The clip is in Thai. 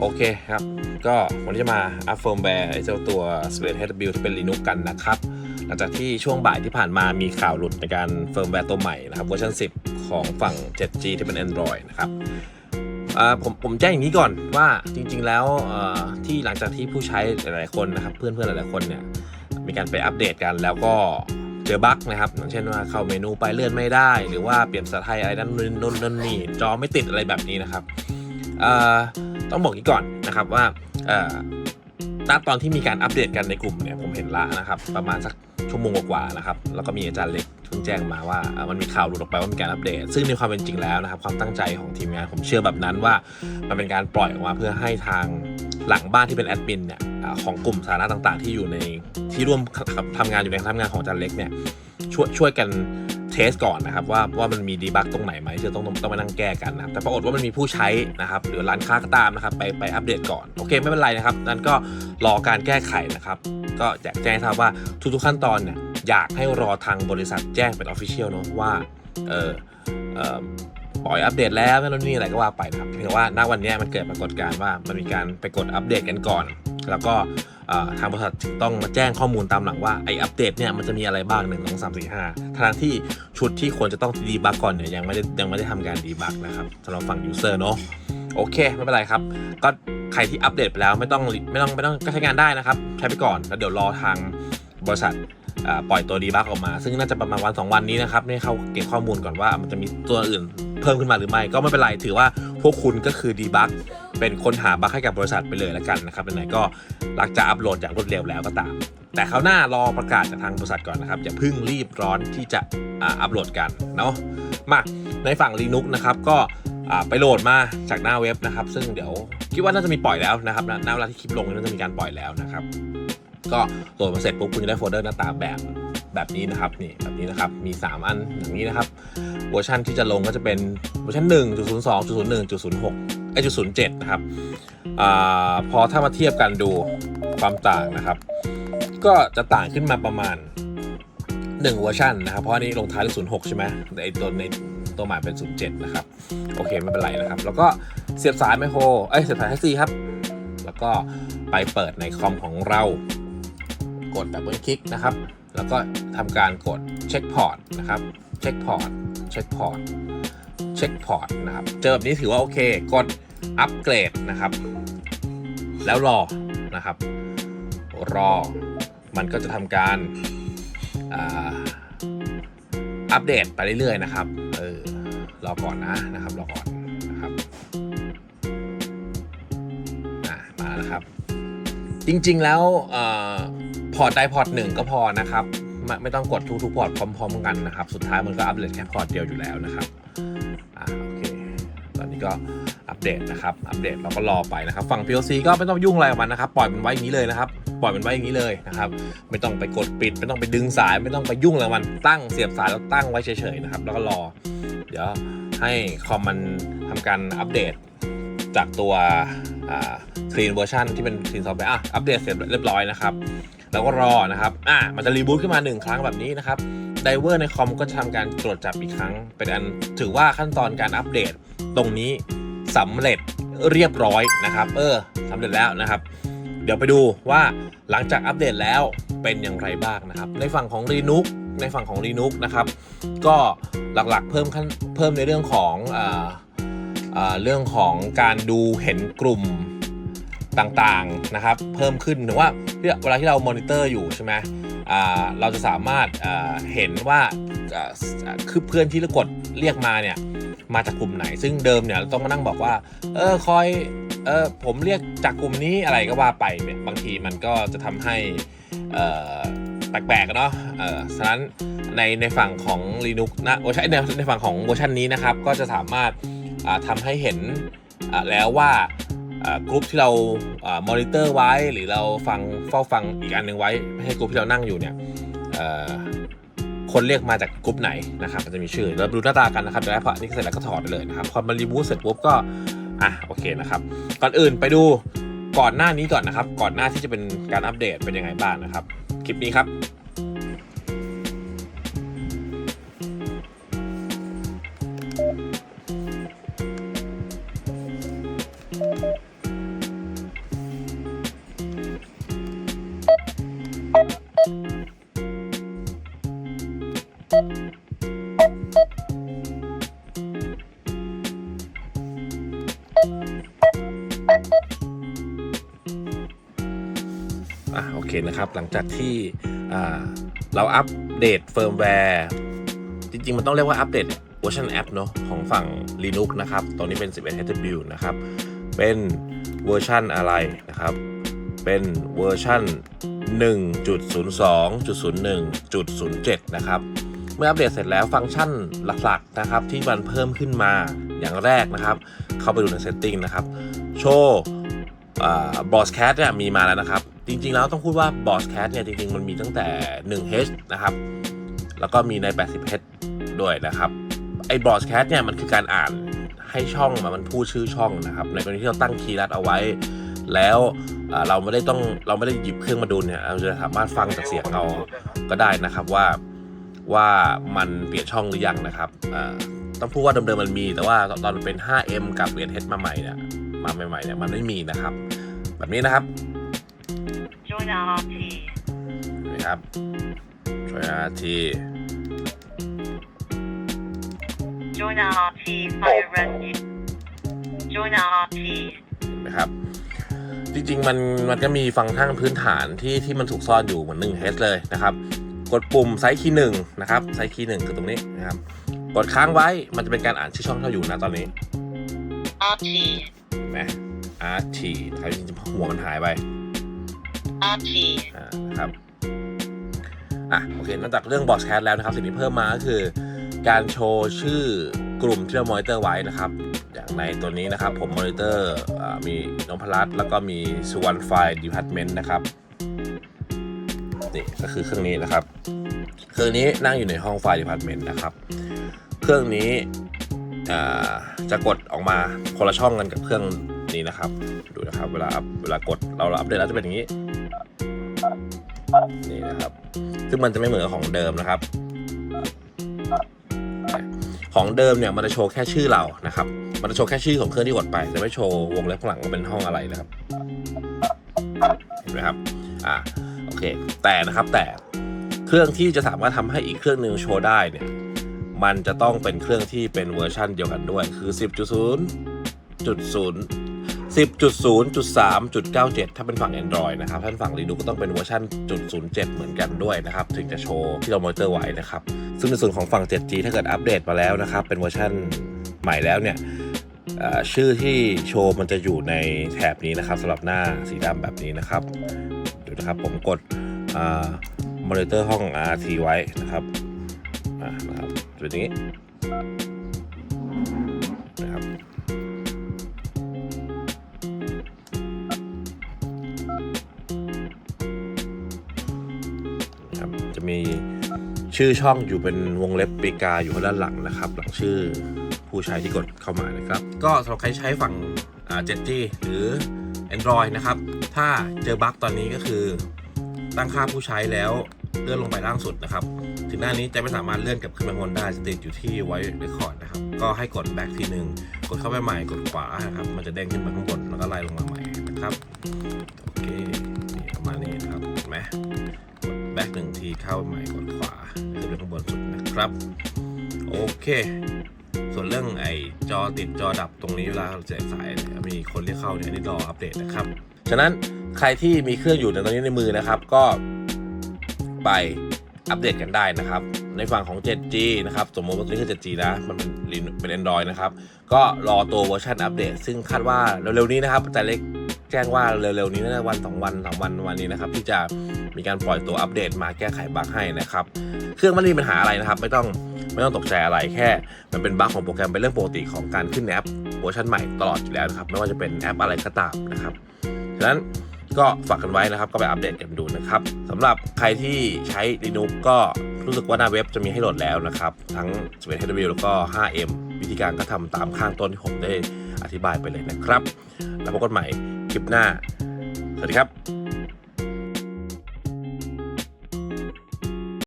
โอเคครับ ก็วันนี้จะมาอัพเฟิร์มแวร์ไอ้เจ้าตัว s p a c e HW ที่เป็น Linux กันนะครับ หลังจากที่ช่วงบ่ายที่ผ่านมามีข่าวหลุดในการเฟิร์มแวร์ตัวใหม่นะครับเวอร์ชัน10 ของฝั่ง 7G ที่เป็น Android นะครับผมผมแจ้งอย่างนี้ก่อนว่าจริง ๆ แล้วที่หลังจากที่ผู้ใช้หลายๆคนนะครับ เพื่อนๆหลายๆคนเนี่ยมีการไปอัปเดตกันแล้วก็เจอบั๊กนะครับอย่างเช่นว่าเข้าเมนูไปเลื่อนไม่ได้ หรือว่าเปลี่ยนภาษาไทยอะไรนั่นนู่นนู่นนั่นนี่จอไม่ติดอะไรแบบนี้นะครับ ต้องบอกนี้ก่อนนะครับว่าณตอนที่มีการอัปเดตกันในกลุ่มเนี่ยผมเห็นละนะครับประมาณสักชั่วโมงกว่าๆนะครับแล้วก็มีอาจารย์เล็กเพิ่งแจ้งมาว่ามันมีข่าวหลุดออกไปว่ามีการอัปเดต ซึ่งในความเป็นจริงแล้วนะครับความตั้งใจของทีมงานผมเชื่อแบบนั้นว่า มันเป็นการปล่อยออกมาเพื่อให้ทางหลังบ้านที่เป็นแอดมินเนี่ยของกลุ่มสาระต่างๆ ที่อยู่ในที่ร่วมทำงานอยู่ในทำงานของอาจารย์เล็กเนี่ยช่วยช่วยกัน เทสก่อนนะครับว่าว่ามันมีดีบักตรงไหนไหมจะต้องต้องต้องมานั่งแก้กันนะครับแต่ปรากฏว่ามันมีผู้ใช้นะครับหรือร้านค้าก็ตามนะครับไปไปอัปเดตก่อนโอเคไม่เป็นไรนะครับนั่นก็รอการแก้ไขนะครับก็อยากแจ้งทราบว่าทุกๆขั้นตอนเนี่ยอยากให้รอทางบริษัทแจ้งเป็นออฟฟิเชียลเนาะว่าเออเออ ปล่อยอัปเดตแล้วนั่นนี่อะไรก็ว่าไปครับเพียงแต่ว่าณวันนี้มันเกิดปรากฏการณ์ว่ามันมีการไปกดอัปเดตกันก่อน แล้วก็ทางบริษัทถึงต้องมาแจ้งข้อมูลตามหลังว่าไออัปเดตเนี่ยมันจะมีอะไรบ้าง1 2 3 4 5ทางที่ชุดที่ควรจะต้องดีบักก่อนเนี่ยยังไม่ได้ยังไม่ได้ทำการดีบักนะครับสำหรับฝั่งยูเซอร์เนาะโอเคไม่เป็นไรครับ ก็ใครที่อัปเดตไปแล้วไม่ต้องไม่ต้องไม่ต้องก็ใช้งานได้นะครับ ใช้ไปก่อนแล้วเดี๋ยวรอทางบริษัทปล่อยตัวดีบักออกมา ซึ่งน่าจะประมาณวัน 2 วันนี้นะครับนี่เขาเก็บข้อมูลก่อนว่ามันจะมีตัวอื่น เพิ่มขึ้นมาหรือไม่ก็ไม่เป็นไรถือว่าพวกคุณก็คือดีบักเป็นคนหาบักให้กับบริษัทไปเลยแล้วกันนะครับไหนก็หลังจากอัปโหลดอย่างรวดเร็วแล้วก็ตาม แต่คราวหน้ารอประกาศจากทางบริษัทก่อนนะครับอย่าเพิ่งรีบร้อนที่จะอ่าอัปโหลดกันเนาะมาในฝั่ง Linux นะครับก็อ่าไปโหลดมาจากหน้าเว็บนะครับ ซึ่งเดี๋ยวคิดว่าน่าจะมีปล่อยแล้วนะครับณณเวลาที่คลิปลงน่าจะมีการปล่อยแล้วนะครับ ก็โหลดมาเสร็จปุ๊บคุณจะได้โฟลเดอร์หน้าตาแบบ แบบนี้นะครับนี่แบบนี้นะครับมี 3 อันอย่างนี้นะครับเวอร์ชันที่จะลงก็จะเป็นเวอร์ชัน1.02 0 1 0 6ไอจุด07นย์เจ็ดนะครับอพอถ้ามาเทียบกันดูความต่างนะครับ ก็จะต่างขึ้นมาประมาณ 1 เวอร์ชันนะครับ เพราะอันนี้ลงท้ายด้วย06ใช่ไหมแต่ไอตัวในตัวใหม่เป็น07นย์เจ็ดนะครับโอเคไม่เป็นไรนะครับ แล้วก็เสียบสายไมโครเอ้ยเสียบสาย Type C ครับ แล้วก็ไปเปิดในคอมของเรากดดับเบิลคลิกนะครับ แล้วก็ทำการกดเช็คพอร์ตนะครับเช็คพอร์ตเช็คพอร์ตเช็คพอร์ตนะครับเจอแบบนี้ถือว่าโอเค กดอัปเกรดนะครับ แล้วรอนะครับ รอมันก็จะทำการอัปเดตไปเรื่อยๆนะครับเออรอก่อนนะนะครับรอก่อนนะครับมาแล้วครับ จริงๆแล้วเออ พอร์ตใดพอร์ตหนึ่งก็พอนะครับไม่ไม่ต้องกดทุกทุกพอร์ตพร้อมๆกันนะครับ สุดท้ายมันก็อัปเดตแค่พอร์ตเดียวอยู่แล้วนะครับอ่าโอเคตอนนี้ก็อัปเดตนะครับ อัปเดตเราก็รอไปนะครับ ฝั่ง PLC ก็ไม่ต้องยุ่งอะไรกับมันนะครับ ปล่อยมันไว้อย่างนี้เลยนะครับ ปล่อยมันไว้อย่างนี้เลยนะครับ ไม่ต้องไปกดปิด ไม่ต้องไปดึงสาย ไม่ต้องไปยุ่งอะไรมัน ตั้งเสียบสายแล้วตั้งไว้เฉยๆนะครับ แล้วก็รอ เดี๋ยวให้คอมมันทำการอัปเดตจากตัวคลีนเวอร์ชันที่เป็นคลีนซอฟต์แวร์อะ อัปเดตเสร็จเรียบร้อยนะครับ แล้วก็รอนะครับ อะมันจะรีบูตขึ้นมาหนึ่งครั้งแบบนี้นะครับไดเวอร์ในคอมก็จะทำการตรวจจับอีกครั้ง เป็นอันถือว่าขั้นตอนการอัปเดตตรงนี้สำเร็จเรียบร้อยนะครับ เออสำเร็จแล้วนะครับ เดี๋ยวไปดูว่าหลังจากอัปเดตแล้วเป็นอย่างไรบ้างนะครับ ในฝั่งของ Linux ในฝั่งของ Linux นะครับ ก็หลักๆเพิ่มขั้นเพิ่มในเรื่องของอ่าอ่าเรื่องของการดูเห็นกลุ่ม ต่างๆนะครับเพิ่มขึ้นถึงว่าเวลาที่เรามอนิเตอร์อยู่ใช่ไหมเราจะสามารถเห็นว่าคือเพื่อนที่เรากดเรียกมาเนี่ยมาจากกลุ่มไหน ซึ่งเดิมเนี่ยเราต้องมานั่งบอกว่าเออคอยเออผมเรียกจากกลุ่มนี้อะไรก็ว่าไปเนี่ยบางทีมันก็จะทำให้แปลกๆเนาะเออฉะนั้นในในฝั่งของ Linux นะเวอร์ชันในในฝั่งของเวอร์ชันนี้นะครับ ก็จะสามารถอ่าทำให้เห็นแล้วว่า กรุ๊ปที่เรามอนิเตอร์ไว้ หรือเราฟังเฝ้าฟังอีกอันหนึ่งไว้ไม่ให้กรุ๊ปที่เรานั่งอยู่เนี่ยคนเรียกมาจากกรุ๊ปไหนนะครับมันจะมีชื่อเราดูหน้าตากันนะครับเดี๋ยวพอนี้เสร็จแล้วก็ถอดไปเลยนะครับพอมันรีบูตเสร็จปุ๊บก็อะโอเคนะครับก่อนอื่นไปดูก่อนหน้านี้ก่อนนะครับ ก่อนหน้าที่จะเป็นการอัปเดตเป็นยังไงบ้างนะครับ คลิปนี้ครับ อะโอเคนะครับ หลังจากที่เราอัปเดตเฟิร์มแวร์ จริง ๆ มันต้องเรียกว่าอัปเดตเวอร์ชันแอปเนาะของฝั่ง Linux นะครับ ตอนนี้เป็น 11 HW นะครับ เป็นเวอร์ชันอะไรนะครับ เป็นเวอร์ชัน1.02.01.07 นะครับ เมื่ออัปเดตเสร็จแล้วฟังก์ชันหลักๆนะครับที่มันเพิ่มขึ้นมาอย่างแรกนะครับ เข้าไปดูใน setting นะครับ โชว์บอสแค t เนี่ยมีมาแล้วนะครับ จริงๆแล้วต้องพูดว่าบอสแค t เนี่ยจริงๆ มันมีตั้งแต่ 1H นะครับ แล้วก็มีใน 80H ด้วยนะครับไอ้บอสแค t เนี่ยมันคือการอ่านให้ช่องมันพูดชื่อช่องนะครับ ในกรณีที่เราตั้งคีย์ลัดเอาไว้ แล้วเราไม่ได้ต้องเราไม่ได้หยิบเครื่องมาดูเนี่ยเราจะสามารถฟังจากเสียงเราก็ได้นะครับว่าว่ามันเปลี่ยนช่องหรือยังนะครับ ต้องพูดว่าเดิมๆมันมี แต่ว่าตอนมันเป็น 5M กับเหรียญ H มาใหม่เนี่ยมาใหม่ๆเนี่ยมันไม่มีนะครับ แบบนี้นะครับ Join RT. นะครับช่วยอาที Join RT. Fire rescue. Join RT. นะครับจริงๆ มันมันก็มีฟังก์ชันพื้นฐานที่ที่มันถูกซ่อนอยู่เหมือน1 H เลยนะครับ กดปุ่มไซส์คีย์หนึ่งนะครับไซส์คีย์หนึ่งคือตรงนี้นะครับ กดค้างไว้มันจะเป็นการอ่านชื่อช่องที่เราอยู่นะตอนนี้ RT. เห็นไหม RT นะครับจริงๆหัวมันหายไป RT. อ่านะครับอะโอเคนอกจากเรื่องบอสแคสแล้วนะครับ สิ่งที่เพิ่มมาก็คือการโชว์ชื่อกลุ่มที่เรามอนิเตอร์ไว้นะครับ อย่างในตัวนี้นะครับ ผมมอนิเตอร์อ่ามีนพรัตน์แล้วก็มีสุวรรณไฟล์ดีพาร์ตเมนต์นะครับ นี่ก็คือเครื่องนี้นะครับ เครื่องนี้นั่งอยู่ในห้องไฟล์ดีพาร์ตเมนต์นะครับ เครื่องนี้จะกดออกมาคนละช่องกันกับเครื่องนี้นะครับ ดูนะครับ เวลาอัพเวลากดเราอัปเดตแล้วจะเป็นอย่างนี้นี่นะครับ ซึ่งมันจะไม่เหมือนของเดิมนะครับ ของเดิมเนี่ยมันจะโชว์แค่ชื่อเรานะครับ มันจะโชว์แค่ชื่อของเครื่องที่กดไปจะไม่โชว์วงเล็บข้างหลังว่าเป็นห้องอะไรนะครับเห็นไหมครับ อ่า เค แต่นะครับแต่เครื่องที่จะสามารถทำให้อีกเครื่องหนึ่งโชว์ได้เนี่ย มันจะต้องเป็นเครื่องที่เป็นเวอร์ชันเดียวกันด้วย คือ 10.0.0 10.0.3.97 ถ้าเป็นฝั่ง Android นะครับถ้านฝั่ง Linux ก็ต้องเป็นเวอร์ชัน .07 เหมือนกันด้วยนะครับ ถึงจะโชว์ที่เรามอนิเตอร์ไว้นะครับ ซึ่งในส่วนของฝั่ง 7G ถ้าเกิดอัปเดตมาแล้วนะครับ เป็นเวอร์ชันใหม่แล้วเนี่ยชื่อที่โชว์มันจะอยู่ในแถบนี้นะครับสำหรับหน้าสีดำแบบนี้นะครับ นะครับ ผมกดมอนิเตอร์ห้อง RT ไว้นะครับนะครับจะเป็นอย่างนี้นะครับครับจะมีชื่อช่องอยู่เป็นวงเล็บปีกาอยู่ข้างด้านหลังนะครับ หลังชื่อผู้ใช้ที่กดเข้ามานะครับ ก็สำหรับใครใช้ฝั่งอ่า 7G หรือ Android นะครับ ถ้าเจอบั๊กตอนนี้ก็คือ ตั้งค่าผู้ใช้แล้วเลื่อนลงไปล่างสุดนะครับ ถึงหน้านี้จะไม่สามารถเลื่อนกลับขึ้นมาบนได้จะติดอยู่ที่ไว้เรคคอร์ดนะครับ ก็ให้กดแบ็กทีหนึ่งกดเข้าไปใหม่กดขวานะครับ มันจะเด้งขึ้นมาข้างบนแล้วก็ไล่ลงมาใหม่นะครับ โอเคนี่ประมาณนี้นะครับเห็นไหมกดแบ็กหนึ่งทีเข้าใหม่กดขวาขึ้นไปข้างบนสุดนะครับ โอเค ส่วนเรื่องไอ้จอติดจอดับตรงนี้เวลาเราแจกสายเนี่ยมีคนเรียกเข้าเนี่ยนี่รออัปเดตนะครับ ฉะนั้นใครที่มีเครื่องอยู่ในตอนนี้ในมือนะครับ ก็ไปอัปเดตกันได้นะครับ ในฝั่งของ 7G นะครับ สมมติว่าตัวนี้คือ 7G นะ มันเป็นเป็น Android นะครับ ก็รอตัวเวอร์ชันอัปเดต ซึ่งคาดว่าเร็วๆนี้นะครับแต่เล็กแจ้งว่าเร็วๆนี้น่าจะวันสองวันสามวันวันนี้นะครับที่จะมีการปล่อยตัวอัปเดตมาแก้ไขบั๊กให้นะครับ เครื่องไม่ได้มีปัญหาอะไรนะครับ ไม่ต้องไม่ต้องตกใจอะไรแค่ มันเป็นบั๊กของโปรแกรมเป็นเรื่องปกติของการขึ้นแอปเวอร์ชันใหม่ตลอดอยู่แล้วนะครับไม่ว่าจะเป็นแอปอะไรก็ตามนะครับ ฉะนั้นก็ฝากกันไว้นะครับ ก็ไปอัปเดตกันดูนะครับสำหรับใครที่ใช้ Linux ก็รู้สึกว่าหน้าเว็บจะมีให้โหลดแล้วนะครับ ทั้ง 11 HW แล้วก็ 5M วิธีการก็ทำตามข้างต้นที่ผมได้อธิบายไปเลยนะครับ แล้วพบกันใหม่คลิปหน้า สวัสดีครับ